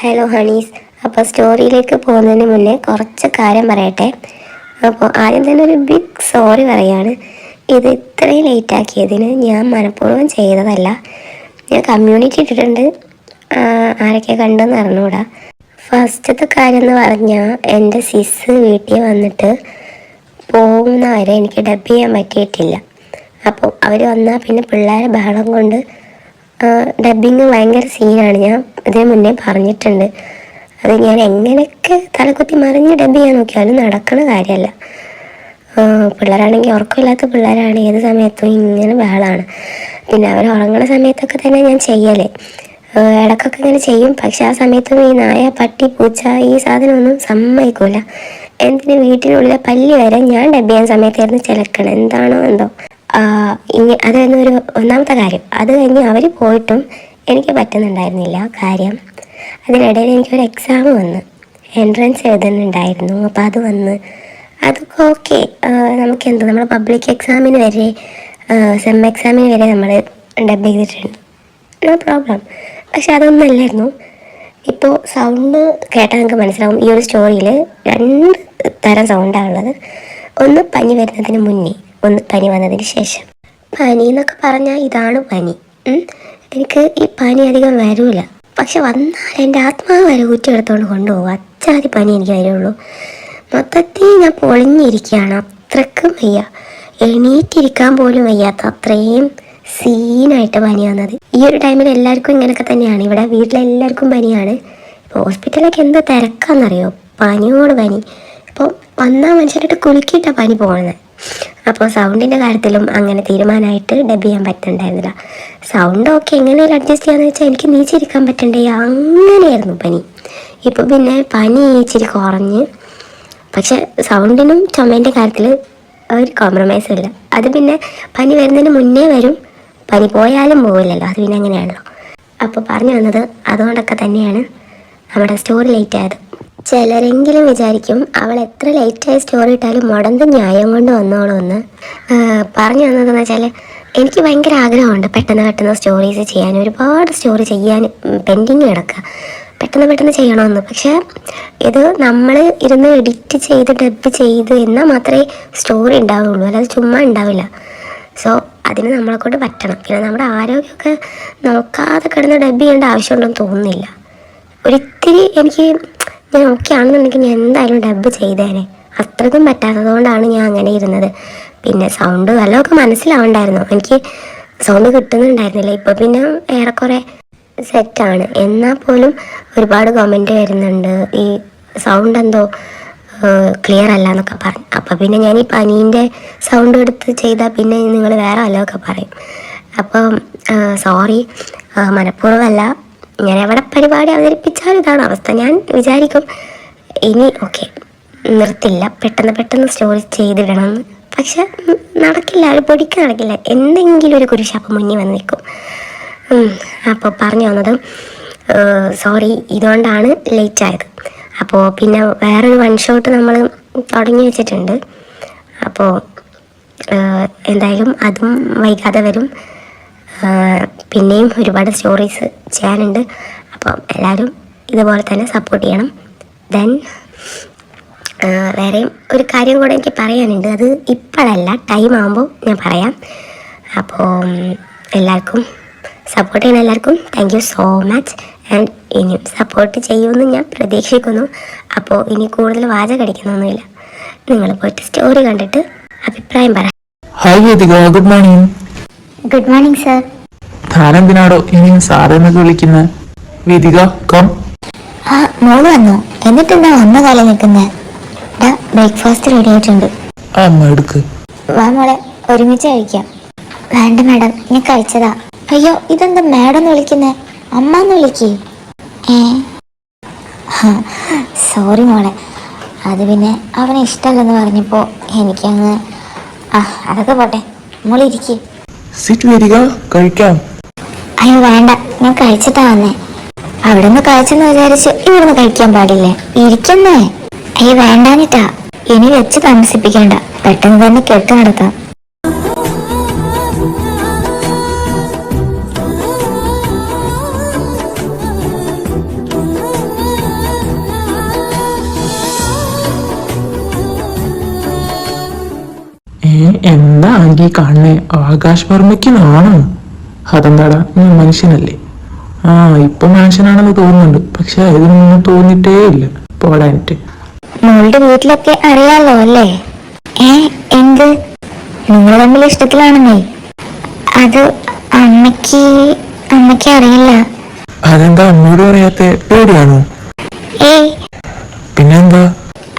Hello Honey's അപ്പോൾ സ്റ്റോറിയിലേക്ക് പോകുന്നതിന് മുന്നേ കുറച്ച് കാര്യം പറയട്ടെ. അപ്പോൾ ആദ്യം തന്നെ ഒരു ബിഗ് സോറി പറയാണ്. ഇത് ഇത്രയും ലേറ്റാക്കിയതിന് ഞാൻ മനഃപൂർവം ചെയ്തതല്ല. ഞാൻ കമ്മ്യൂണിറ്റി ഇട്ടിട്ടുണ്ട്. ആരൊക്കെ കണ്ടെന്ന് അറിഞ്ഞുകൂടാ ഫസ്റ്റത്തെ കാര്യം എന്ന് പറഞ്ഞാൽ എന്റെ സിസ് വീട്ടിൽ വന്നിട്ട് പോകുന്നവരെ എനിക്ക് ഡബ് ചെയ്യാൻ പറ്റിയിട്ടില്ല. അപ്പോൾ അവർ വന്നാൽ പിന്നെ പിള്ളേരെ ബഹളം കൊണ്ട് ഡബിങ് ഭയങ്കര സീനാണ് ഞാൻ ഇതിനു മുന്നേ പറഞ്ഞിട്ടുണ്ട്. അത് ഞാൻ എങ്ങനെയൊക്കെ തലകുത്തി മറിഞ്ഞ് ഡബ് ചെയ്യാൻ നോക്കിയാലും നടക്കണ കാര്യമല്ല. പിള്ളേരാണെങ്കിൽ ഉറക്കമില്ലാത്ത പിള്ളേരാണ്. ഏത് സമയത്തും ഇങ്ങനെ ബഹളമാണ് പിന്നെ അവർ ഉറങ്ങുന്ന സമയത്തൊക്കെ തന്നെ ഞാൻ ചെയ്യലേ. ഇടക്കൊക്കെ ഇങ്ങനെ ചെയ്യും. പക്ഷെ ആ സമയത്തും ഈ നായ പട്ടി പൂച്ച ഈ സാധനമൊന്നും സമ്മതിക്കൂല. എന്തിന് വീട്ടിനുള്ളിലെ പല്ലി വരെ ഞാൻ ഡബ് ചെയ്യാൻ സമയത്തായിരുന്നു ചിലക്കണം എന്താണോ എന്തോ. ഇനി അതായിരുന്നു ഒരു ഒന്നാമത്തെ കാര്യം. അത് കഴിഞ്ഞ് അവർ പോയിട്ടും എനിക്ക് പറ്റുന്നുണ്ടായിരുന്നില്ല കാര്യം. അതിനിടയിൽ എനിക്കൊരു എക്സാം വന്ന്. എൻട്രൻസ് എഴുതുന്നുണ്ടായിരുന്നു അപ്പോൾ അത് വന്ന് അതൊക്കെ ഓക്കെ നമുക്ക് എന്ത് നമ്മൾ പബ്ലിക് എക്സാമിന് വരെ സെം എക്സാമിന് വരെ നമ്മൾ ഡബ് ചെയ്തിട്ടുണ്ട്. നോ പ്രോബ്ലം പക്ഷെ അതൊന്നല്ലായിരുന്നു. ഇപ്പോൾ സൗണ്ട് കേട്ടാൽ നിങ്ങൾക്ക് മനസ്സിലാവും. ഈ ഒരു സ്റ്റോറിയിൽ രണ്ട് തരം സൗണ്ടാണ് ഉള്ളത്. ഒന്ന് പഞ്ഞു വരുന്നതിന് മുന്നേ. ഒന്ന് പനി വന്നതിന് ശേഷം. പനി എന്നൊക്കെ പറഞ്ഞാൽ ഇതാണ് പനി. എനിക്ക് ഈ പനി അധികം വരൂല. പക്ഷെ വന്നാൽ എന്റെ ആത്മാവ് വരെ കുറ്റിയെടുത്തോണ്ട് കൊണ്ടുപോകും അച്ചാതി പനി എനിക്ക് വരുള്ളൂ മൊത്തത്തിൽ ഞാൻ പൊളിഞ്ഞിരിക്കുകയാണ്. അത്രക്കും വയ്യ. എണീറ്റിരിക്കാൻ പോലും വയ്യാത്ത അത്രയും സീനായിട്ട് പനി വന്നത്. ഈ ഒരു ടൈമിൽ എല്ലാവർക്കും ഇങ്ങനെയൊക്കെ തന്നെയാണ്. ഇവിടെ വീട്ടിലെല്ലാവർക്കും പനിയാണ്. ഇപ്പോൾ ഹോസ്പിറ്റലൊക്കെ എന്താ തിരക്കാന്നറിയോ? പനിയോട് പനി. ഇപ്പോൾ വന്നാൽ മനുഷ്യരായിട്ട് കുലുക്കിയിട്ടാണ് പനി പോകുന്നത്. അപ്പോൾ സൗണ്ടിന്റെ കാര്യത്തിലും അങ്ങനെ തീരുമാനമായിട്ട് ഡബ് ചെയ്യാൻ പറ്റുന്നുണ്ടായിരുന്നില്ല സൗണ്ട് ഓക്കെ എങ്ങനെയാലും അഡ്ജസ്റ്റ് ചെയ്യാന്ന് വെച്ചാൽ എനിക്ക് നീച്ചിരിക്കാൻ പറ്റണ്ടേ? അങ്ങനെയായിരുന്നു പനി. ഇപ്പോൾ പിന്നെ പനി ഇച്ചിരി കുറഞ്ഞ്. പക്ഷെ സൗണ്ടിനും ചുമേന്റെ കാര്യത്തിൽ ഒരു കോംപ്രമൈസ് ഇല്ല. അത് പിന്നെ പനി വരുന്നതിന് മുന്നേ വരും. പനി പോയാലും പോവില്ലല്ലോ. അത് പിന്നെ അങ്ങനെയാണല്ലോ. അപ്പോൾ പറഞ്ഞു വന്നത് അതുകൊണ്ടൊക്കെ തന്നെയാണ്. നമ്മുടെ സ്റ്റോറി ലേറ്റ് ആയത്. ചിലരെങ്കിലും വിചാരിക്കും അവൾ എത്ര ലേറ്റായി സ്റ്റോറി ഇട്ടാലും മുടന്ത് ന്യായം കൊണ്ട് വന്നോളൂന്ന്. പറഞ്ഞു തന്നതെന്ന് വെച്ചാൽ എനിക്ക് ഭയങ്കര ആഗ്രഹമുണ്ട് പെട്ടെന്ന് പെട്ടെന്ന് സ്റ്റോറീസ് ചെയ്യാൻ ഒരുപാട് സ്റ്റോറി ചെയ്യാൻ പെൻഡിങ് കിടക്കുക പെട്ടെന്ന് പെട്ടെന്ന് ചെയ്യണമെന്ന് പക്ഷേ ഇത് നമ്മൾ ഇരുന്ന് എഡിറ്റ് ചെയ്ത് ഡബ് ചെയ്ത് എന്നാൽ മാത്രമേ സ്റ്റോറി ഉണ്ടാവുള്ളൂ. അല്ലാതെ ചുമ്മാ ഉണ്ടാവില്ല. സോ അതിന് നമ്മളെ കൊണ്ട് പറ്റണം. പിന്നെ നമ്മുടെ ആരോഗ്യമൊക്കെ നോക്കാതെ കിടന്ന് ഡബ് ചെയ്യേണ്ട ആവശ്യമുണ്ടെന്ന് തോന്നുന്നില്ല. ഒരിത്തിരി എനിക്ക് ഞാൻ ഓക്കെ ആണെന്നുണ്ടെങ്കിൽ ഞാൻ എന്തായാലും ഡബ് ചെയ്തേനെ. അത്രയ്ക്കും പറ്റാത്തതുകൊണ്ടാണ് ഞാൻ അങ്ങനെ ഇരുന്നത്. പിന്നെ സൗണ്ട് വല്ലതൊക്കെ മനസ്സിലാവണ്ടായിരുന്നു. എനിക്ക് സൗണ്ട് കിട്ടുന്നുണ്ടായിരുന്നില്ല. ഇപ്പോൾ പിന്നെ ഏറെക്കുറെ സെറ്റാണ് എന്നാൽ പോലും ഒരുപാട് കമന്റ് വരുന്നുണ്ട്. ഈ സൗണ്ട് എന്തോ ക്ലിയർ അല്ല എന്നൊക്കെ പറഞ്ഞു അപ്പോൾ പിന്നെ ഞാൻ ഈ പനീന്റെ സൗണ്ട് എടുത്ത് ചെയ്താൽ പിന്നെ നിങ്ങൾ വേറെ വല്ലതൊക്കെ പറയും. അപ്പം സോറി മനഃപൂർവമല്ല. ഞാൻ എവിടെ പരിപാടി അവതരിപ്പിച്ചാലും ഇതാണ് അവസ്ഥ. ഞാൻ വിചാരിക്കും ഇനി ഓക്കെ നിർത്തില്ല പെട്ടെന്ന് പെട്ടെന്ന് സ്റ്റോറി ചെയ്തിടണം. പക്ഷെ നടക്കില്ല ഒരു പൊടിക്ക് നടക്കില്ല. എന്തെങ്കിലും ഒരു കുരിശാപ്പ് മുന്നിൽ വന്ന് നിൽക്കും. അപ്പോൾ പറഞ്ഞു വന്നത് സോറി ഇതുകൊണ്ടാണ് ലേറ്റ് ആയത്. അപ്പോൾ പിന്നെ വേറൊരു വൺ ഷോട്ട് നമ്മൾ തുടങ്ങി വെച്ചിട്ടുണ്ട്. അപ്പോൾ എന്തായാലും അതും വൈകാതെ വരും. പിന്നെയും ഒരുപാട് സ്റ്റോറീസ് ചെയ്യാനുണ്ട്. അപ്പം എല്ലാവരും ഇതുപോലെ തന്നെ സപ്പോർട്ട് ചെയ്യണം. ദെൻ വേറെയും ഒരു കാര്യം കൂടെ എനിക്ക് പറയാനുണ്ട്. അത് ഇപ്പോഴല്ല ടൈം ആകുമ്പോൾ ഞാൻ പറയാം. അപ്പോൾ എല്ലാവർക്കും സപ്പോർട്ട് ചെയ്യുന്ന എല്ലാവർക്കും. Thank you so much and ഇനിയും സപ്പോർട്ട് ചെയ്യുമെന്ന് ഞാൻ പ്രതീക്ഷിക്കുന്നു. അപ്പോൾ ഇനി കൂടുതൽ വാച കടിക്കുന്നൊന്നുമില്ല നിങ്ങൾ പോയിട്ട് സ്റ്റോറി കണ്ടിട്ട് അഭിപ്രായം പറയാം hi good morning good morning sir. താനെന്തിനാടോ ഇനി സാറെന്നൊക്കെ വിളിക്കുന്നത് വിധിക കം. ആ മോൾ വന്നു. എന്നിട്ട് എന്താ വന്ന കാലം നിൽക്കുന്നത് ബ്രേക്ക്ഫാസ്റ്റ് റെഡി ആയിട്ടുണ്ട്. അമ്മ എടുക്ക്. വാ മോളെ. ഒരുമിച്ച് കഴിക്കാം. വേണ്ട മാഡം. ഞാൻ കഴിച്ചതാ. അയ്യോ ഇതെന്താ മാഡം എന്ന് വിളിക്കുന്നേ? അമ്മ എന്ന് വിളിക്കേ. ഏ? സോറി മോളെ. അത് പിന്നെ അവനെ ഇഷ്ടമല്ലെന്ന് പറഞ്ഞപ്പോൾ എനിക്കങ്ങ് ആ അതൊക്കെ പോട്ടെ. മോളെ ഇരിക്കേ. സിറ്റ് വരിക കഴിക്കാം. അയ്യോ വേണ്ട. ഞാൻ കഴിച്ചിട്ടാ വന്നേ. അവിടെ നിന്ന് കഴിച്ചെന്ന് വിചാരിച്ച് ഇവിടുന്ന് കഴിക്കാൻ പാടില്ലേ? ഇരിക്കുന്നേ. അയ്യോ വേണ്ടാനിട്ടാ ഇനി വെച്ച് താമസിപ്പിക്കേണ്ട. പെട്ടെന്ന് തന്നെ കെട്ട് നടത്താം എന്താ ആങ്കി കാണണേ? ആകാശ് വർമ്മയ്ക്ക് നാണോ അതെന്താടാ? ഞാൻ മനുഷ്യനല്ലേ? ആ ഇപ്പൊ മനുഷ്യനാണെന്ന് തോന്നുന്നുണ്ട്. പക്ഷെ അതിനൊന്നും തോന്നിട്ടേ ഇല്ല. പോടാനിട്ട് മോളുടെ വീട്ടിലൊക്കെ അറിയാലോ അല്ലേ? ഏ എന്ത്? നിങ്ങൾ തമ്മിൽ ഇഷ്ടത്തിലാണെന്നേ. അത് അമ്മയ്ക്ക് അമ്മയ്ക്ക് അറിയില്ല. അതെന്താ അമ്മയോട് പറയാത്ത? പേടിയാണോ? ഏയ് പിന്നെന്താ?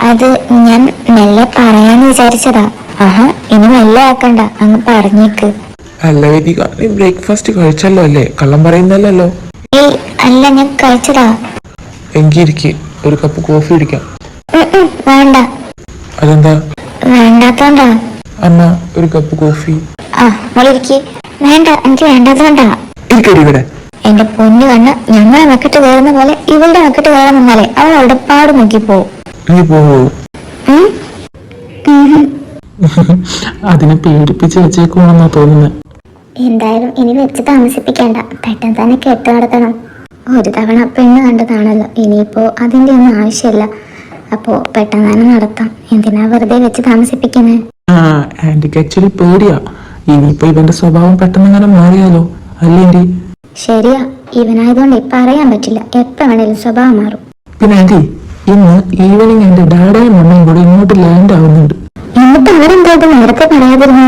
അത് ഞാൻ മെല്ലെ പറയാന്ന് വിചാരിച്ചതാ. ആഹാ. ഇനി നല്ല ആക്കണ്ട അങ്ങ് പറഞ്ഞേക്ക്. അല്ല വേദിക നീ ബ്രേക്ക്ഫാസ്റ്റ് കഴിച്ചല്ലോ അല്ലേ? കള്ളം പറയുന്നല്ലോ ഏയ് അല്ല ഞാൻ കഴിച്ചതാ. എങ്കിരിക്ക് ഒരു കപ്പ് കോഫി കുടിക്കാം. വേണ്ട. അതെന്താ? വേണ്ടാത്തോണ്ടാ? അമ്മ ഒരു കപ്പ് കോഫി ആ മോളിരിക്ക് വേണ്ട എനിക്ക് വേണ്ടാത്തോണ്ടാ. ഇരിക്കടി ഇവിടെ. എന്റെ പൊന്നു കണ്ണ് ഞങ്ങളെ മെക്കിട്ട് കയറുന്ന പോലെ ഇവളുടെ മെക്കിട്ട് കയറാൻ നിന്നാലേ അവൾ അവിടെ പാട് നോക്കിപ്പോവും നീ പോവോ ഉം? ഉം. അതിനെ പേടിപ്പിച്ച് വെച്ചേക്കുവാണെന്നാ തോന്നുന്നത് എന്തായാലും ഇനി വെച്ച് താമസിപ്പിക്കേണ്ട. പെട്ടെന്ന് തന്നെ കെട്ട് നടത്തണം. ഒരു തവണ പെണ്ണ് കണ്ടതാണല്ലോ. ഇനിയിപ്പോ അതിന്റെ ഒന്നും ആവശ്യമില്ല. അപ്പോ പെട്ടെന്ന് തന്നെ നടത്താം. എന്തിനാ വെറുതെ വെച്ച് താമസിപ്പിക്കുന്നത് ആ ആന്റിക്ക് ആക്ച്വലി പേടിയാ. ഇനിയിപ്പോ ഇവന്റെ സ്വഭാവം പെട്ടെന്ന് അങ്ങനെ മാറിയാലോ? അല്ലേ ആന്റി? ശരിയാ. ഇവനായതുകൊണ്ട് ഇപ്പൊ അറിയാൻ പറ്റില്ല. എപ്പോ വേണേലും സ്വഭാവം മാറും. പിന്നെ ആന്റി ഇന്ന് ഈവനിങ് എന്റെ ഡാഡയും മമ്മയും കൂടെ ഇങ്ങോട്ട് ലാൻഡ് ആവുന്നുണ്ട്. എന്നിട്ട് ഇത് നേരത്തെ പറയാതിരുന്നു?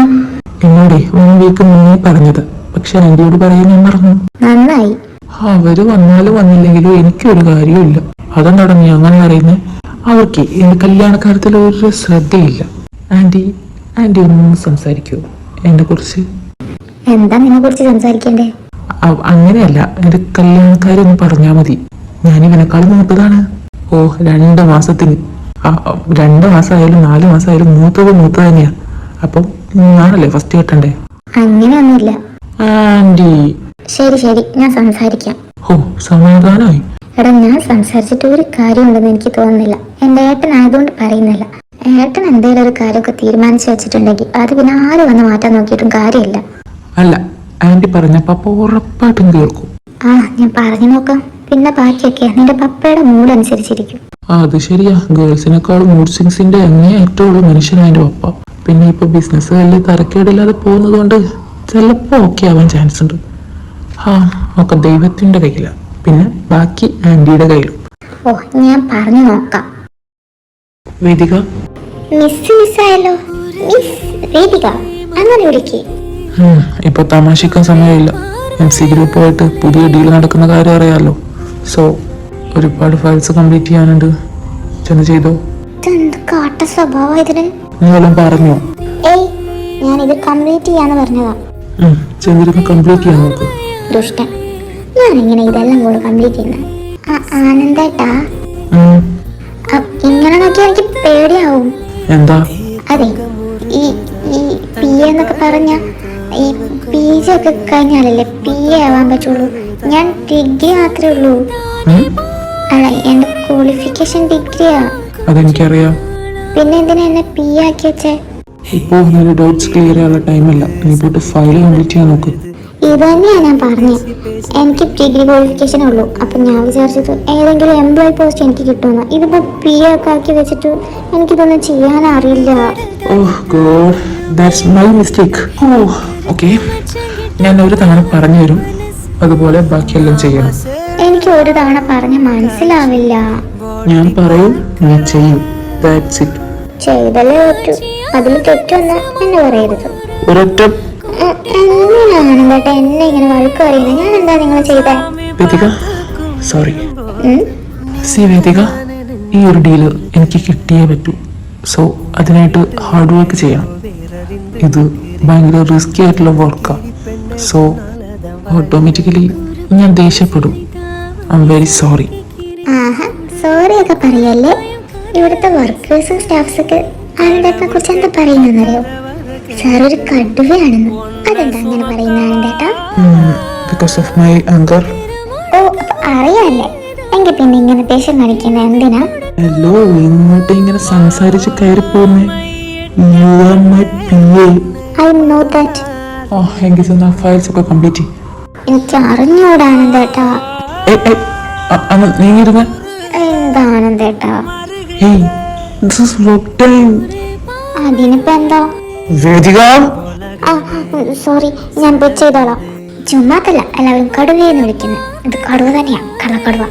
എന്നോടെ വൺ വീക്ക് മുന്നേ പറഞ്ഞത്. പക്ഷെ ആന്റിയോട് പറയാൻ ഞാൻ മറന്നു. നന്നായി. അവർ വന്നാലും വന്നില്ലെങ്കിലും എനിക്കൊരു കാര്യമില്ല അതെന്താടാ നീ അങ്ങനെ അറിയുന്നത് അവർക്ക് എന്റെ കല്യാണക്കാര്യത്തിൽ ഒരു ശ്രദ്ധയില്ല. ആന്റി ആന്റി ഒന്ന് സംസാരിക്കൂ. എന്നെ കുറിച്ച് എന്താ നിന്നെ കുറിച്ച് സംസാരിക്കണ്ടേ അങ്ങനെയല്ല എന്റെ കല്യാണക്കാരൊന്ന് പറഞ്ഞാ മതി. ഞാൻ ഇവനെക്കാളും മൂത്തതാണ്. ഓ രണ്ട് മാസത്തിന്. രണ്ട് മാസമായാലും നാല് മാസമായാലും മൂത്തത് മൂത്ത തന്നെയാ. അപ്പം മൂന്നാണല്ലേ ഫസ്റ്റ് കിട്ടണ്ടേ? അങ്ങനെയൊന്നുമില്ല. ആന്റി. ശരി ശരി. ഞാൻ സംസാരിക്കാം. ഓ സമാധാനമായി എടാ ഞാൻ സംസാരിച്ചിട്ട് ഒരു കാര്യമുണ്ടെന്ന് എനിക്ക് തോന്നുന്നില്ല. എന്റെ ഏട്ടൻ ആയതുകൊണ്ട് പറയുന്നില്ല. ഏട്ടൻ എന്തെങ്കിലും ഒരു കാര്യമൊക്കെ തീരുമാനിച്ചു വെച്ചിട്ടുണ്ടെങ്കിൽ അത് പിന്നെ ആര് വന്ന് മാറ്റാൻ നോക്കിയിട്ടും കാര്യമില്ല. അല്ല ആന്റി പറഞ്ഞപ്പോ ഉറപ്പായിട്ടും കേൾക്കും ആ ഞാൻ പറഞ്ഞു നോക്കാം. പിന്നെ ബാക്കിയൊക്കെ നിന്റെ പപ്പയുടെ മൂഡ് അനുസരിച്ചിരിക്കും. അത് ശരിയാ. ഗേൾസിനേക്കാളും മൂഡ് സിങ്സിന്റെ അങ്ങേ ഏറ്റവും ഉള്ള മനുഷ്യനാ എന്റെ പപ്പ. പിന്നെ ഇപ്പൊ ബിസിനസ് വലിയ തരക്കേടില്ലാതെ പോകുന്നത് കൊണ്ട് ചിലപ്പോ ഓക്കെ ആവാൻ ചാൻസ് ഉണ്ട് ആ ഒക്കെ ദൈവത്തിന്റെ കയ്യിലാ. പിന്നെ ബാക്കി ആന്റിയുടെ കയ്യിലും. ഓ ഞാൻ പറഞ്ഞു നോക്കാം. വേദിക? മിസ് മിസ്സായല്ലോ മിസ് വേദിക അങ്ങനെ വിളിക്കേ. ഇപ്പൊ തമാശിക്കാൻ സമയമില്ല. എം സി ഗ്രൂപ്പുമായിട്ട് പുതിയ ഡീൽ നടക്കുന്ന കാര്യം അറിയാലോ. സോ ഒരുപാട് ഫയൽസ് കംപ്ലീറ്റ് ചെയ്യാനുണ്ട്. ചെന്ന് ചെയ്തോ? കാട്ട സ്വഭാവം ഇതിന്? നീ പറഞ്ഞോ? ഏയ് ഞാൻ ഇത് കംപ്ലീറ്റ് ചെയ്യാന്ന് പറഞ്ഞതാ. ഉം, ചെന്നിരുന്ന് കംപ്ലീറ്റ് ചെയ്യാൻ നോക്ക്. ദുഷ്ടൻ ഞാൻ ഇങ്ങനെ ഇതെല്ലാം കൂടെ കംപ്ലീറ്റ് ചെയ്യുന്നത് ആനന്ദേട്ടാ. ഇങ്ങനെ നോക്കിയാൽ എനിക്ക് പേടിയാവും. എന്താ? അതെ ഈ ഈ പി എന്നൊക്കെ പറഞ്ഞ ഈ പി ജി ഒക്കെ കഴിഞ്ഞാലല്ലേ പി എ ആവാൻ പറ്റുള്ളൂ. ഞാൻ ഡിഗ്രി മാത്രമേ ഉള്ളൂ. അല്ല എന്റെ ക്വാളിഫിക്കേഷൻ ഡിഗ്രിയാ അതെനിക്കറിയാം. പിന്നെ എന്തിനാ എന്നെ പി ആക്കി വെച്ചേ? ഇപ്പോ നിന്റെ ഡൗട്ട്സ് ക്ലിയർ ചെയ്യാനുള്ള ടൈമല്ല നീ പോയിട്ട് ഫയൽ കംപ്ലീറ്റ് ചെയ്യാൻ നോക്ക്. ഇത് തന്നെയാ ഞാൻ പറഞ്ഞത് എനിക്ക് ഡിഗ്രി ക്വാളിഫിക്കേഷൻ ഉള്ളൂ. അപ്പൊ ഞാൻ വിചാരിച്ചത് ഏതെങ്കിലും എംപ്ലോയി പോസ്റ്റ് എനിക്ക് കിട്ടുമെന്ന്. ഇതിപ്പോ പി ഒക്കെ ആക്കി വെച്ചിട്ട് എനിക്കിതൊന്നും ചെയ്യാൻ അറിയില്ല. ഓഹ് God that's my mistake oh okay ഞാൻ ഒരു തവണ പറഞ്ഞു തരും അതുപോലെ ബാക്കിയെല്ലാം ചെയ്യണം. എനിക്ക് ഒരു തവണ പറഞ്ഞ മനസ്സിലാവില്ല. ഞാൻ പറയും നീ ചെയ്യും. ദാറ്റ്സ് ഇറ്റ് ചെയ്തല്ലേ പറ്റൂ. അതിൽ തെറ്റൊന്നും എന്നെ പറയരുത്. ഒരൊറ്റ എന്തിനാണ് കേട്ടോ? എന്നെ ഇങ്ങനെ വഴക്ക് പറയുന്നത്. ഞാൻ എന്താ നിങ്ങൾ ചെയ്തേ വേദിക സോറി സി വേദിക ഈ ഒരു ഡീൽ എനിക്ക് കിട്ടിയേ പറ്റൂ. സോ അതിനായിട്ട് ഹാർഡ് വർക്ക് ചെയ്യണം. ഇത് ഭയങ്കര റിസ്കി ആയിട്ടുള്ള വർക്കാണ് സോ ഓട്ടോമാറ്റിക്കലി ഞാൻ ദേഷ്യപ്പെടും. ഐ എം വെരി സോറി ആഹാ സോറി ഒക്കെ പറയല്ലേ? ഇവിടുത്തെ വർക്കേഴ്സും സ്റ്റാഫ്സ് ഒക്കെ ആനന്ദേട്ടനെ കുറിച്ച് എന്താ പറയുന്നറിയോ സാർ ഒരു കടുവയാണെന്ന്. അതെന്താ അങ്ങനെ പറയുന്ന ആനന്ദേട്ടാ? ബിക്കോസ് ഓഫ് മൈ അങ്കർ ഓ അപ്പൊ അറിയാല്ലേ? എങ്കിൽ പിന്നെ ഇങ്ങനെ ദേഷ്യം കാണിക്കുന്ന എന്തിനാ? ഹലോ ഇങ്ങോട്ട് ഇങ്ങനെ സംസാരിച്ച് കയറി പോകുന്നേ you are my P I know that oh എങ്കിൽ ഫയൽസ് ഒക്കെ കംപ്ലീറ്റ് ചെയ്യും. എനിക്ക് അറിഞ്ഞൂടാ അതിനിപ്പോ സോറി ഞാൻ ചെയ്തോളാം. എല്ലാവരും കടുവയെന്ന് വിളിക്കുന്നു. ഇത് കടുവ തന്നെയാ കള്ളക്കടുവ.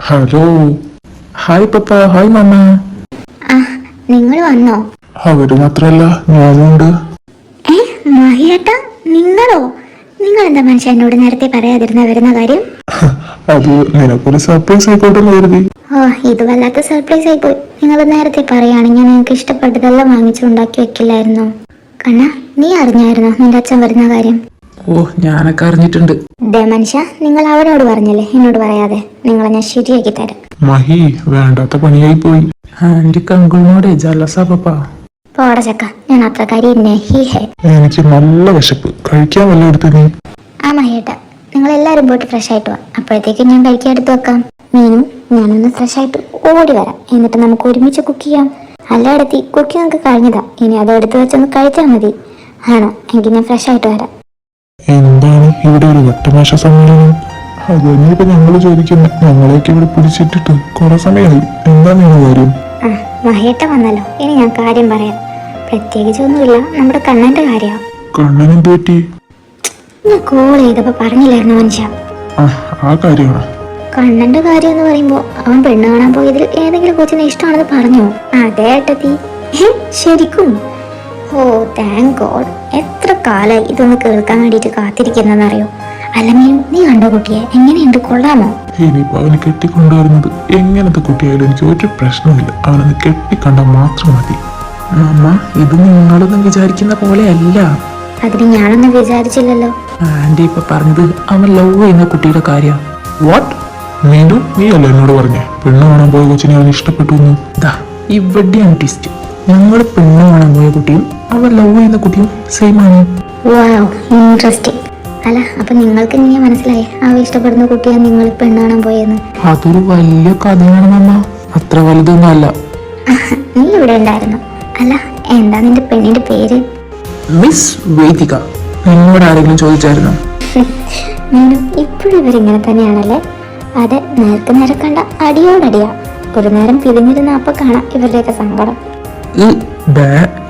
Hello. Hi papa hi mama. നിങ്ങൾ വന്നോ? അവർ മാത്രല്ല ഞാനുണ്ട് ഏ മഹിയേട്ട നിങ്ങളോ? നിങ്ങൾ എന്താ മനുഷ്യ എന്നോട് നേരത്തെ പറയാതിരുന്ന വരുന്ന കാര്യം? അത് നിനക്കൊരു സർപ്രൈസ് ആയിക്കോട്ടെ എന്ന് കരുതി. ഓ ഇത് വല്ലാത്ത സർപ്രൈസ് ആയിപ്പോയി. പോയി നിങ്ങൾ നേരത്തെ പറയുകയാണെങ്കിൽ നിങ്ങൾക്ക് ഇഷ്ടപ്പെട്ടതെല്ലാം വാങ്ങിച്ചു ഉണ്ടാക്കി വെക്കില്ലായിരുന്നോ. കണ്ണ നീ അറിഞ്ഞായിരുന്നോ നിന്റെ അച്ഛൻ വരുന്ന കാര്യം? ഓ ഞാനൊക്കെ അറിഞ്ഞിട്ടുണ്ട്. ദേ മനുഷ്യ നിങ്ങൾ അവരോട് പറഞ്ഞല്ലേ എന്നോട് പറയാതെ. നിങ്ങളെ ഞാൻ ശരിയാക്കി തരാം. മഹി വേണ്ടാത്ത പണിയായി പോയി ആന്റി കങ്കിളിനോട് ജലസ പപ്പ പോട ചക്ക ഞാൻ ഹേ എനിക്ക് നല്ല വിശപ്പ്. കഴിക്കാൻ വല്ല എടുത്ത് നീ? ആ മഹിയേട്ട നിങ്ങൾ എല്ലാരും പോയിട്ട് ഫ്രഷ് ആയിട്ട് വാ. അപ്പോഴത്തേക്കും ഞാൻ കഴിക്കാൻ എടുത്ത് വെക്കാം. മീനും ഞാനൊന്ന് ഫ്രഷ് ആയിട്ട് ഓടി വരാം. എന്നിട്ട് നമുക്ക് ഒരുമിച്ച് കുക്ക് ചെയ്യാം. അല്ലയിടത്തി കുക്കിംഗ് നമുക്ക് കഴിഞ്ഞതാ. ഇനി അത് എടുത്ത് വെച്ചൊന്ന് കഴിച്ചാൽ മതി. ആണോ? എങ്കിൽ ഞാൻ ഫ്രഷ് ആയിട്ട് വരാം. എന്താണ് ഇവിടെ ഒരു വട്ടമേശ സമ്മേളനം? അത് തന്നെയിപ്പോ ഞങ്ങൾ ചോദിക്കുന്നു. ഞങ്ങളെയൊക്കെ ഇവിടെ പിടിച്ചിട്ടിട്ട് കുറെ സമയമായി. എന്താ നിങ്ങൾ കാര്യം? മഹേട്ട വന്നല്ലോ. ഇനി ഞാൻ കാര്യം പറയാം. പ്രത്യേകിച്ച് ഒന്നുമില്ല നമ്മുടെ കണ്ണന്റെ കാര്യം? കണ്ണനും പറ്റി? ഞാൻ കോൾ ചെയ്തപ്പോ പറഞ്ഞില്ലായിരുന്നു മനുഷ്യ? ആ കാര്യമാണ്. കണ്ണന്റെ കാര്യം എന്ന് പറയുമ്പോ അവൻ പെണ്ണ് കാണാൻ പോയതിൽ ഏതെങ്കിലും കൊച്ചിനെ ഇഷ്ടമാണെന്ന് പറഞ്ഞോ? അതെ ഏട്ടത്തി. ശരിക്കും? ഓ താങ്ക് ഗോഡ് എത്ര കാലായി ഇതൊന്ന് കേൾക്കാൻ വേണ്ടിയിട്ട് കാത്തിരിക്കുന്നറിയോ അല്ല മീനു നീ കണ്ട കുട്ടിയെ? എങ്ങനെയുണ്ട്? കൊള്ളാമോ? ഇനിയിപ്പോ അവന് കെട്ടിക്കൊണ്ടുവരുന്നത് എങ്ങനത്തെ കുട്ടിയായാലും എനിക്ക് ഒരു പ്രശ്നമില്ല അവനൊന്ന് കെട്ടിക്കണ്ട മാത്രം മതി. അമ്മ ഇത് നിങ്ങളൊന്നും വിചാരിക്കുന്ന പോലെയല്ല. അതിന് ഞാനൊന്നും വിചാരിച്ചില്ലല്ലോ. ആന്റി ഇപ്പൊ പറഞ്ഞത് അവൻ ലവ് ചെയ്യുന്ന കുട്ടിയുടെ കാര്യം. വാട്ട് വീണ്ടും നീ അല്ല എന്നോട് പറഞ്ഞേ? പെണ്ണ് കാണാൻ പോയ കൊച്ചിനെ അവൻ ഇഷ്ടപ്പെട്ടു എന്ന്. ദാ ഇവിടെയാണ് ടിസ്റ്റ് ഞങ്ങൾ പെണ്ണ് കാണാൻ പോയ കുട്ടിയും അവൻ ലവ് ചെയ്യുന്ന കുട്ടിയും സെയിം ആണ്. ഇൻട്രസ്റ്റിംഗ് അല്ല അപ്പൊ നിങ്ങൾക്ക് ഇങ്ങനെ മനസ്സിലായി. അവ ഇഷ്ടപ്പെടുന്ന കുട്ടിയാ നിങ്ങൾ പെണ്ണാണോ പോയെന്ന്? അതൊരു വലിയ കഥയാണ് മമ്മ അത്ര വലുതൊന്നും അല്ല. നീ ഇവിടെ ഉണ്ടായിരുന്നു? അല്ല എന്താ നിന്റെ പെണ്ണിന്റെ പേര്? മിസ് വേദിക. നിന്നോട് ആരെങ്കിലും ചോദിച്ചായിരുന്നു? നീനും ഇപ്പോഴും ഇവരിങ്ങനെ തന്നെയാണല്ലേ? അതെ നേർക്ക് നേരെ കണ്ട അടിയോടടിയാ. ഒരു നേരം പിരിഞ്ഞിരുന്ന അപ്പൊ കാണാം ഇവരുടെയൊക്കെ സങ്കടം.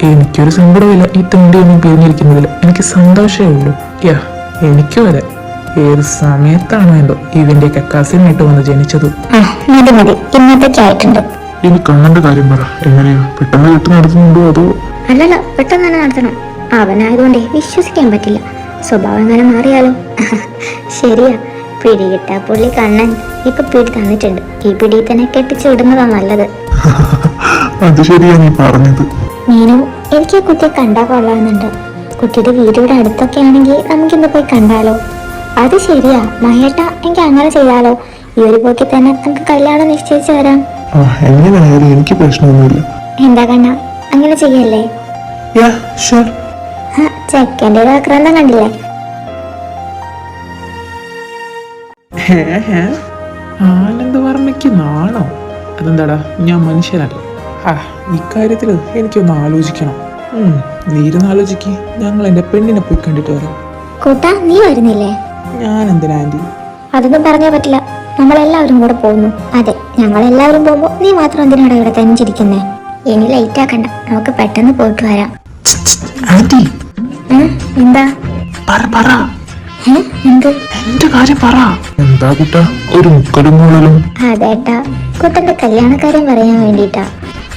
എനിക്കൊരു സങ്കടമില്ല ഈ തണ്ടി ഒന്നും പിരിഞ്ഞിരിക്കുന്നതിൽ എനിക്ക് സന്തോഷമേ ഉള്ളൂ. യാ. എനിക്കും വരെ ഏത് സമയത്താണോ എന്തോ ഇവന്റെയൊക്കെ കസിനായിട്ട് വന്ന് ജനിച്ചത്? മതി മതി ഇന്നത്തേക്കായിട്ടുണ്ട് ഇനി കണ്ണന്റെ കാര്യം പറ. എങ്ങനെയാ? പെട്ടെന്ന് കെട്ട് നടത്തുന്നുണ്ടോ അതോ? അല്ലല്ല പെട്ടെന്ന് തന്നെ നടത്തണം. അവനായതുകൊണ്ട് വിശ്വസിക്കാൻ പറ്റില്ല. സ്വഭാവം എങ്ങനെ മാറിയാലോ? ശരിയാ. പിടികിട്ടാ പുള്ളി കണ്ണൻ ഇപ്പൊ പിടി തന്നിട്ടുണ്ട്. ഈ പിടി തന്നെ കെട്ടിച്ചു വിടുന്നതാ നല്ലത്. അത് ശരിയാ നീ പറഞ്ഞത്. മീനു എനിക്ക് ആ കുട്ടിയെ കണ്ടാ കൊള്ളാമെന്നുണ്ട്. കുട്ടിയുടെ വീടിവിടെ അടുത്തൊക്കെ ആണെങ്കിൽ നമുക്കിന്ന് പോയി കണ്ടാലോ? അത് ശരിയാ. മഹേട്ട എനിക്ക് അങ്ങനെ ചെയ്യാലോ. ഈ ഒരു പോക്കി തന്നെ നമുക്ക് കല്യാണം നിശ്ചയിച്ചു വരാം. എങ്ങനെയായാലും എനിക്ക് പ്രശ്നമൊന്നുമില്ല. എന്താ കണ്ണ? അങ്ങനെ ചെയ്യല്ലേ? Yeah sure. ഹ, ചെക്കന്റെ ഒരു ആക്രാന്തം കണ്ടില്ലേ ആനന്ദ വർമ്മയ്ക്ക് നാണോ? അതെന്താടാ? ഞാൻ മനുഷ്യനല്ല. ആ ഇക്കാര്യത്തിൽ എനിക്കൊന്ന് ആലോചിക്കണം. നീ ഇരുന്ന് ആലോചിക്ക്. ഞങ്ങൾ എന്റെ പെണ്ണിനെ പോയി കണ്ടിട്ട് വരാം. കൂട്ടാ നീ വരുന്നില്ലേ? ഞാൻ എന്തിനാ ആന്റി? അതൊന്നും പറഞ്ഞാ പറ്റില്ല. നമ്മളെല്ലാവരും കൂടെ പോകുന്നു. അതെ ഞങ്ങൾ എല്ലാവരും പോകുമ്പോ നീ മാത്രം എന്തിനാണ് ഇവിടെ തനിച്ചിരിക്കുന്നേ? ഇനി ലൈറ്റ് ആക്കണ്ട. നമുക്ക് പെട്ടെന്ന് പോയിട്ട് വരാം. ആന്റി ഉം, എന്താ? പറ പറ. ഏ എന്ത്? എന്റെ കാര്യം പറ. എന്താ കുട്ട? ഒരു മുക്കലും മൂളലും. അതേട്ടാ. കുട്ടന്റെ കല്യാണക്കാര്യം പറയാൻ വേണ്ടിട്ടാ.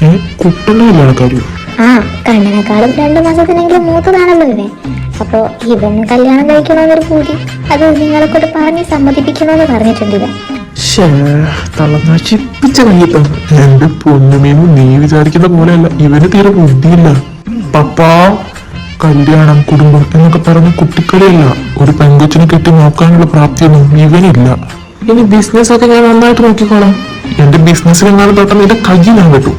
ഏ കുട്ടന്റെ കല്യാണക്കാരും. ആ കണ്ണനെക്കാളും രണ്ടു മാസത്തിനെങ്കിലും മൂത്തതാണല്ലോ ഇവൻ. അപ്പോ ഇവൻ കല്യാണം കഴിക്കണമെന്നൊരു കൂടി അത് നിങ്ങളെ കൊണ്ട് പറഞ്ഞ് സമ്മതിപ്പിക്കണമെന്ന് പറഞ്ഞിട്ടുണ്ട് ഇവൻ. തളർന്നാച്ചിപ്പിച്ച കയ്യപ്പം. എന്റെ പൊന്നുമേമു നീ വിചാരിക്കുന്ന പോലെയല്ല. ഇവന് തീരെ ബുദ്ധിയില്ല. പപ്പാ കല്യാണം കുടുംബം എന്നൊക്കെ പറഞ്ഞ കുട്ടിക്കളിയല്ല. ഒരു പെങ്കൊച്ചിനെ കെട്ടി നോക്കാനുള്ള പ്രാപ്തിയൊന്നും ഇവനില്ല. ഇനി ബിസിനസ് ഒക്കെ ഞാൻ നന്നായിട്ട് നോക്കിക്കോളാം. എന്റെ ബിസിനസ്സിലെങ്ങാനും തൊട്ടാൽ നിന്റെ കയ്യിൽ ഞാൻ കിട്ടു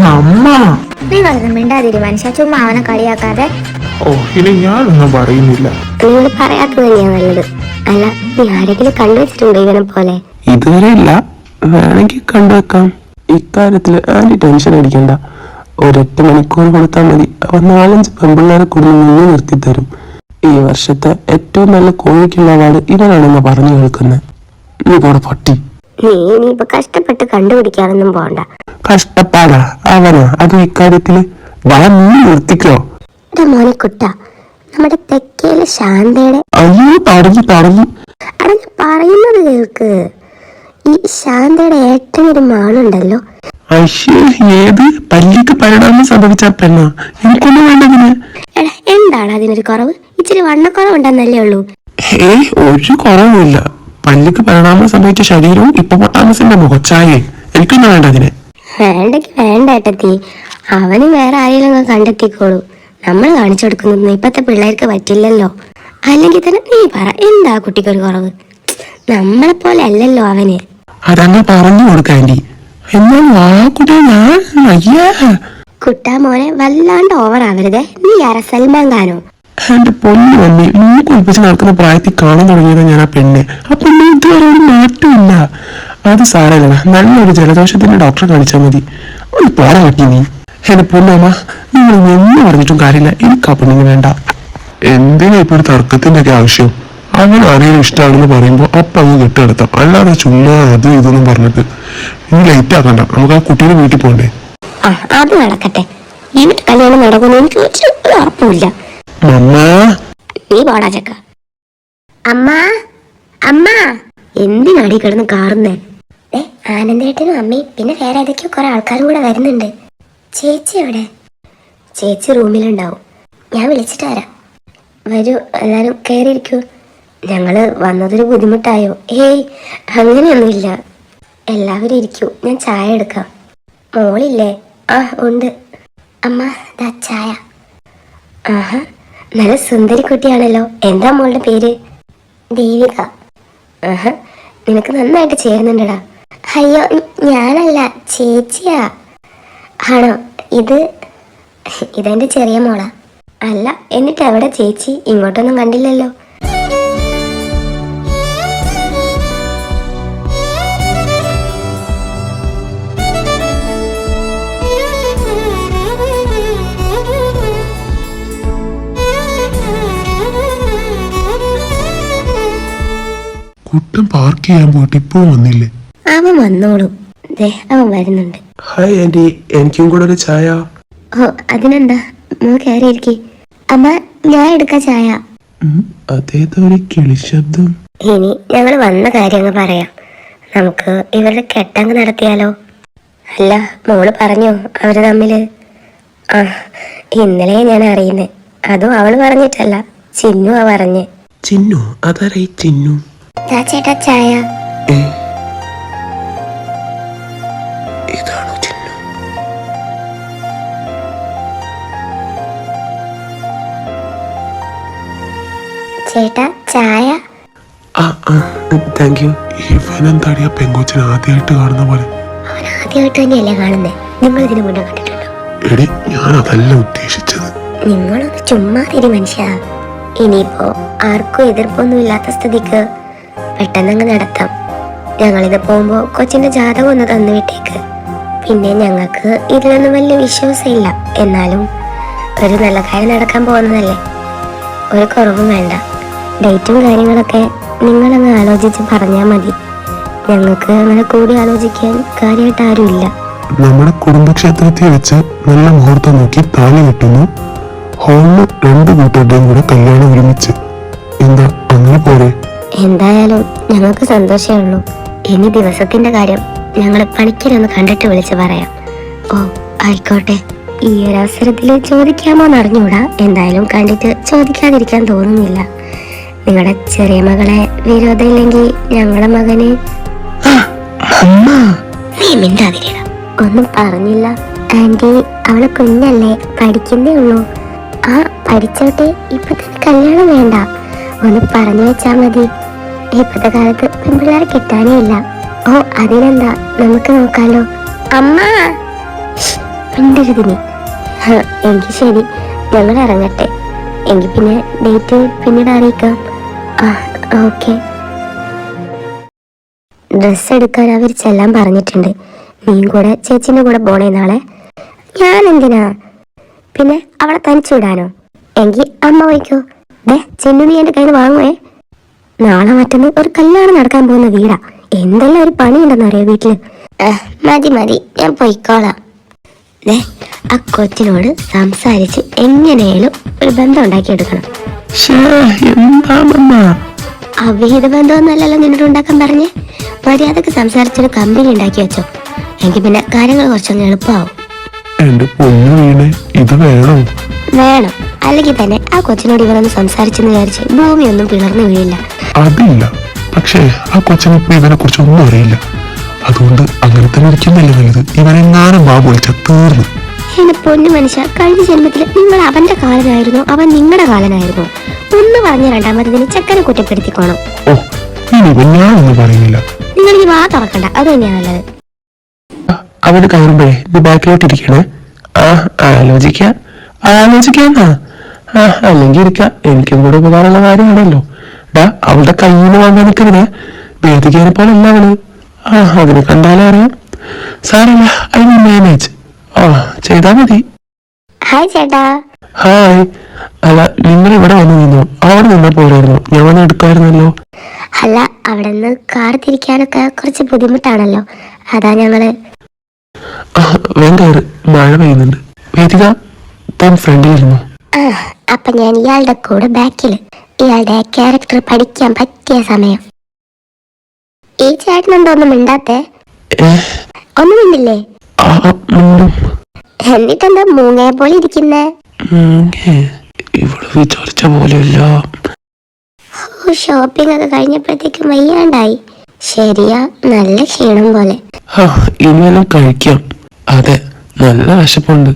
അമ്മ! നിങ്ങളൊന്നും മിണ്ടാതിരി മനുഷ്യ. ചുമ്മാ അവനെ കളിയാക്കാതെ. ഓ ഇനി ഞാനൊന്നും പറയുന്നില്ല. നിങ്ങൾ പറയാത്ത തന്നെയാ നല്ലത് അല്ല നീ ആരെങ്കിലും കണ്ടുവച്ചിട്ടുണ്ടോ ഇവനെ പോലെ? ഇതുവരെ ഇല്ല. വേണമെങ്കിൽ കണ്ടുവെക്കാം ഇക്കാര്യത്തിൽ ആന്റി ടെൻഷൻ അടിക്കണ്ട. ഒരൊറ്റ മണിക്കൂർ കൊടുത്താൽ മതി. അവ നാലഞ്ച് പെൺപിള്ളേരെ കൂടുതൽ നിന്ന് നിർത്തി തരും ഈ വർഷത്തെ ഏറ്റവും നല്ല കോഴിക്കുള്ള അവാർഡ് ഇവനാണെന്ന് പറഞ്ഞു കേൾക്കുന്നത് നീ കൂടെ പൊട്ടി. നീ ഇനിയിപ്പോ കഷ്ടപ്പെട്ട് കണ്ടുപിടിക്കാനൊന്നും പോണ്ട. കഷ്ടപ്പാടാ. അവനാ. അത് ഇക്കാര്യത്തിൽ നീ നിർത്തിക്കോ. എടാ മോനെ കുട്ട നമ്മുടെ തെക്കേലെ ശാന്തയുടെ അയ്യോ തടഞ്ഞു തടഞ്ഞു. ഞാൻ പറയുന്നത് കേൾക്ക്. ഈ ശാന്തയുടെ ഒരു മാളുണ്ടല്ലോ. അയ്യോ ഏത്? പല്ലിക്ക് പരിണാമം സംഭവിച്ച പെണ്ണാ. എനിക്കൊന്നും വേണ്ടതിന് എടാ എന്താണ് അതിനൊരു കുറവ്? ഇച്ചിരി വണ്ണക്കുറവുണ്ടെന്നല്ലേ ഉള്ളൂ. ഏയ് ഒരു കുറവുമില്ല. പല്ലിക്ക് പരിണാമം സംഭവിച്ച ശരീരവും ഇപ്പൊ പൊട്ടാമസിന്റെ മുഖച്ചായേ എനിക്കൊന്നും വേണ്ട അതിനെ. വേണ്ടക്ക് വേണ്ട ഏട്ടത്തി. അവന് വേറെ ആരെങ്കിലും കണ്ടെത്തിക്കോളൂ. നമ്മൾ കാണിച്ചു കൊടുക്കുന്നൊന്നും ഇപ്പത്തെ പിള്ളേർക്ക് പറ്റില്ലല്ലോ. അല്ലെങ്കിൽ തന്നെ നീ പറ എന്താ കുട്ടിക്കൊരു കുറവ്? നമ്മളെ പോലെ അല്ലല്ലോ അവന്. അതങ്ങ് പറഞ്ഞു കൊടുക്ക ആന്റി. ആ കുട്ടിയെ ഞാൻ അയ്യേ കുട്ടാ മോനെ വല്ലാണ്ട് ഓവർ ആവരുതേ. നീ ആരാ സൽമാൻ ഖാനോ? എന്റെ പൊന്നു മമ്മി മൂക്ക് ഒളിപ്പിച്ച് നടക്കുന്ന പ്രായത്തിൽ കാണാൻ തുടങ്ങിയത് ഞാൻ ആ പെണ്ണ്. ആ പെണ്ണ് ഇതുവരെ ഒരു മാറ്റമില്ല. അത് സാരമില്ല. നല്ലൊരു ജലദോഷത്തിന്റെ ഡോക്ടറെ കാണിച്ചാൽ മതി. ഒന്ന് പോരാ പറ്റി നീ. എന്റെ പൊന്നമ്മ നിങ്ങൾ ഒന്നും പറഞ്ഞിട്ടും കാര്യമില്ല. എനിക്ക് ആ പെണ്ണിന് വേണ്ട. എന്തിനാ ഇപ്പൊ ഒരു തർക്കത്തിന്റെ ഒക്കെ ആവശ്യം? അവൻ ആരെയും ഇഷ്ടമാണെന്ന് പറയുമ്പോ അപ്പൊ അങ്ങ് കെട്ടിടത്താം അല്ലാതെ ചുമ്മാ അത് ഇതൊന്നും പറഞ്ഞിട്ട്. ഇനി ലൈറ്റ് ആക്കണ്ട. നമുക്ക് ആ കുട്ടീനെ വീട്ടിൽ പോകണ്ടേ ആ അത് നടക്കട്ടെ. എന്നിട്ട് കല്യാണം നടക്കുമെന്ന് എനിക്ക് ഒരു ഉറപ്പുമില്ല മമ്മ നീ പോടാ അമ്മ അമ്മ. എന്തിനാടി കിടന്ന് കാറുന്നേ? ഏ ആനന്ദേട്ടനും അമ്മയും പിന്നെ വേറെ ഏതൊക്കെയോ കുറെ ആൾക്കാരും കൂടെ വരുന്നുണ്ട്. ചേച്ചി എവിടെ? ചേച്ചി റൂമിലുണ്ടാവും. ഞാൻ വിളിച്ചിട്ട് വരാം. വരൂ എല്ലാരും കയറിയിരിക്കൂ ഞങ്ങൾ വന്നതൊരു ബുദ്ധിമുട്ടായോ? ഏയ് അങ്ങനെയൊന്നുമില്ല. എല്ലാവരും ഇരിക്കൂ ഞാൻ ചായ എടുക്കാം. മോളില്ലേ? ആ ഉണ്ട്. അമ്മ ദാ ചായ. ആഹാ. നല്ല സുന്ദരി കുട്ടിയാണല്ലോ. എന്താ മോളുടെ പേര്? ദേവിക ആഹാ നിനക്ക് നന്നായിട്ട് ചേരുന്നുണ്ടടാ. അയ്യോ ഞാനല്ല ചേച്ചിയാ. ആണോ? ഇത് ഇതെന്റെ ചെറിയ മോളാ. അല്ല എന്നിട്ട് എവിടെ ചേച്ചി ഇങ്ങോട്ടൊന്നും കണ്ടില്ലല്ലോ. കുട്ടൻ പാർക്ക് ചെയ്യാൻ പോയിട്ട് ഇപ്പോഴും വന്നില്ലേ? അവൻ വന്നോളൂ. അവൻ വരുന്നുണ്ട്. ഹായ് ആന്റി എനിക്കും കൂടെ ഒരു ചായ. ഓ അതിനെന്താ? മോൻ ഇരിക്കേ അമ്മ ഞാൻ എടുക്കാം ചായ. അതേതാ ഒരു കിളി ശബ്ദം. ഇനി ഞങ്ങൾ വന്ന കാര്യങ്ങൾ പറയാം. നമുക്ക് ഇവരുടെ കെട്ടങ്ങ് നടത്തിയാലോ? അല്ല മോൾ പറഞ്ഞു അവർ തമ്മിൽ. ആ ഇന്നലെ ഞാൻ അറിയുന്നേ. അതും അവൾ പറഞ്ഞിട്ടല്ല. ചിന്നു ആ പറഞ്ഞ്. ചിന്നു? അതറിയ ചിന്നു? ദാ ചേട്ടാ ചായ ഇതാണോ ചിന്നു ചേട്ടാ ചായ? ആ ആ താങ്ക് യു ഇവനെന്താടി ആ പെങ്കോച്ചിനെ ആദ്യമായിട്ട് കാണുന്ന പോലെ? അവൻ ആദ്യമായിട്ട് തന്നെയല്ലേ കാണുന്നേ? നിങ്ങൾ ഇതിനു മുന്നേ കണ്ടിട്ടുണ്ടോ? എടി ഞാൻ അതല്ല ഉദ്ദേശിച്ചത്. നിങ്ങളൊന്ന് ചുമ്മാ തിരി മനുഷ്യ. ഇനിയിപ്പോ ആർക്കും എതിർപ്പൊന്നും ഇല്ലാത്ത സ്ഥിതിക്ക് പെട്ടെന്നങ്ങ് നടത്താം. ഞങ്ങളിത് പോകുമ്പോൾ കൊച്ചിന്റെ ജാതകം ഒന്ന് തന്നു വിട്ടേക്ക്. പിന്നെ ഞങ്ങൾക്ക് ഇതിലൊന്നും വലിയ വിശ്വാസമില്ല. എന്നാലും ഒരു നല്ല കാര്യം നടക്കാൻ പോകുന്നതല്ലേ? ഒരു കുറവും വേണ്ട. ഡേറ്റും കാര്യങ്ങളൊക്കെ നിങ്ങളങ്ങ് ആലോചിച്ച് പറഞ്ഞാൽ മതി. ഞങ്ങൾക്ക് അങ്ങനെ കൂടി ആലോചിക്കാൻ കാര്യമായിട്ട് ആരുമില്ല. നമ്മുടെ കുടുംബക്ഷേത്രത്തിൽ വെച്ച് നല്ല മുഹൂർത്തം നോക്കി താലി കിട്ടുന്നു. ഹോളിൽ രണ്ട് കൂട്ടരുടെയും കൂടെ കല്യാണം ഒരുമിച്ച്. എന്താ അങ്ങനെ പോരെ? എന്തായാലും ഞങ്ങൾക്ക് സന്തോഷമേ ഉള്ളൂ. ഇനി ദിവസത്തിന്റെ കാര്യം ഞങ്ങൾ പണിക്കരൊന്ന് കണ്ടിട്ട് വിളിച്ചു പറയാം. ഓ ആയിക്കോട്ടെ. ഈ ഒരു അവസരത്തിൽ ചോദിക്കാമോ എന്നറിഞ്ഞൂടാ എന്തായാലും കണ്ടിട്ട് ചോദിക്കാതിരിക്കാൻ തോന്നുന്നില്ല. നിങ്ങളുടെ ചെറിയ മകളെ വിരോധമില്ലെങ്കിൽ ഞങ്ങളുടെ മകന് ഒന്നും പറഞ്ഞില്ല. ആന്റി അവൾ കുഞ്ഞല്ലേ. പഠിക്കുന്നേ ഉള്ളൂ. ആ പഠിച്ചോട്ടെ. ഇപ്പൊ തന്നെ കല്യാണം വേണ്ട. ഒന്ന് പറഞ്ഞു വെച്ചാ മതി. ഇപ്പത്തെ കാലത്ത് പെൺപിള്ളേരെ കിട്ടാനേ ഇല്ല. ഓ അതിനെന്താ? നമുക്ക് നോക്കാലോ. അമ്മ! ശ്ശ്, മിണ്ടരുത് എങ്കി ശരി. ഞങ്ങൾ ഇറങ്ങട്ടെ. എങ്കിൽ പിന്നെ ഡേറ്റ് പിന്നീട് അറിയിക്കാം. ഓക്കെ. ഡ്രസ്സ് എടുക്കാൻ അവർ ചെല്ലാൻ പറഞ്ഞിട്ടുണ്ട്. നീയും കൂടെ ചേച്ചിന്റെ കൂടെ പോണേ നാളെ. ഞാൻ എന്തിനാ പിന്നെ അവളെ തനിച്ചു വിടാനോ? എങ്കിൽ അമ്മ വയ്ക്കോ ദേ ചെന്നു നീ എന്റെ കയ്യിൽ വാങ്ങുവേ. നാളെ മറ്റന്ന് ഒരു കല്യാണം നടക്കാൻ പോകുന്ന വീടാ. എന്തെല്ലാം ഒരു പണിയുണ്ടെന്ന് അറിയാം വീട്ടിൽ? മതി മതി. ഞാൻ പോയിക്കോളാം. ദേ ആ കൊച്ചിനോട് സംസാരിച്ച് എങ്ങനെയാലും ഒരു ബന്ധം ഉണ്ടാക്കിയെടുക്കണം. അവിഹിത ബന്ധമൊന്നല്ലല്ലോ നിന്നോട് ഉണ്ടാക്കാൻ പറഞ്ഞേ? മര്യാദയ്ക്ക് സംസാരിച്ചൊരു കമ്പനി ഉണ്ടാക്കി വെച്ചോ. എങ്കിൽ പിന്നെ കാര്യങ്ങൾ കുറച്ചൊന്ന് എളുപ്പമാവും എന്റെ പൊന്നു വീണേ ഇത് വേണം? വേണം. അല്ലെങ്കിൽ തന്നെ ആ കൊച്ചിനോട് ഇവരൊന്ന് സംസാരിച്ചെന്ന് വിചാരിച്ച് ഭൂമിയൊന്നും പിളർന്നു വീഴില്ല. അതില്ല. പക്ഷേ ആ കൊച്ചിന് ഇപ്പൊ ഇവനെ കുറിച്ച് ഒന്നും അറിയില്ല. അതുകൊണ്ട് അങ്ങനെ തന്നെ ഇരിക്കുന്നില്ല നല്ലത്. ഇവനെങ്ങാനും ബാബു വിളിച്ച തീർന്നു. എന്റെ പൊന്നു മനുഷ്യ കഴിഞ്ഞ ജന്മത്തിൽ നിങ്ങൾ അവന്റെ കാലനായിരുന്നു അവൻ നിങ്ങളുടെ കാലനായിരുന്നു. ഒന്ന് പറഞ്ഞ രണ്ടാമത്തതിന് ചെക്കനെ കുറ്റപ്പെടുത്തിക്കോണം. ഓ ഞാൻ ഞാനൊന്നും പറയുന്നില്ല. നിങ്ങൾ ഈ വാ തുറക്കണ്ട. അത് തന്നെയാണ് നല്ലത്. അവന് കയറുമ്പോഴേ നീ ബാക്കിലോട്ടിരിക്കണേ. ആ ആലോചിക്കാം. ആലോചിക്കാന്നാ അല്ലെങ്കിൽ ഇരിക്കാം. എനിക്കും കൂടെ ഉപകാരമുള്ള കാര്യമാണല്ലോ. ഡാ അവളുടെ കയ്യിൽ നിന്ന് വാങ്ങാൻ നിൽക്കുന്നത് വേദി പോലെ അല്ല അവൾ ആ അതിനെ കണ്ടാലേ അറിയാം. സാരല്ല ഐ വിൽ മാനേജ്. ആ ചെയ്താ മതി. ഹായ് ചേട്ടാ. ഹായ്. അല്ല നിങ്ങൾ ഇവിടെ വന്ന് നിന്നു? അവിടെ നിന്നാ പോരായിരുന്നു. ഞാൻ വന്ന് എടുക്കായിരുന്നല്ലോ അല്ല അവിടെ നിന്ന് കാർ തിരിക്കാനൊക്കെ കുറച്ച് ബുദ്ധിമുട്ടാണല്ലോ. അതാ ഞങ്ങൾ. വേണ്ട മഴ പെയ്യുന്നുണ്ട്. വേദിക താൻ ഫ്രണ്ടിലിരുന്നു അപ്പൊ ഞാൻ ഇയാളുടെ കൂടെ ബാക്കിൽ ഇയാളുടെ ക്യാരക്ടർ പഠിക്കാൻ പറ്റിയ സമയം. ഈ ചേട്ടനെന്തോ ഒന്നും മിണ്ടാത്തേ? ഒന്നും മിണ്ടില്ലേ. എന്നിട്ടെന്താ മൂങ്ങയെ പോലെ ഇരിക്കുന്നേ? വിചാരിച്ച പോലെയല്ല. ഷോപ്പിംഗ് ഒക്കെ കഴിഞ്ഞപ്പോഴത്തേക്കും വയ്യാണ്ടായി. ശരിയാ നല്ല ക്ഷീണം പോലെ. ഇനിയെല്ലാം കഴിക്കാം. അതെ നല്ല വിശപ്പുണ്ട്.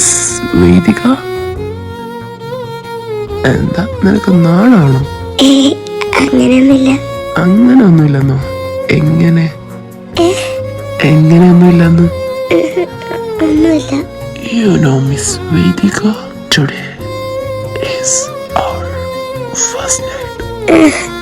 മിസ് വേദിക എന്താ നിനക്ക് നാണാണോ? അങ്ങനെയൊന്നുമില്ല അങ്ങനെ ഒന്നുമില്ലെന്നോ എങ്ങനെ? എങ്ങനെയൊന്നുമില്ലെന്ന്? You know, Miss Vedika, today is our first night.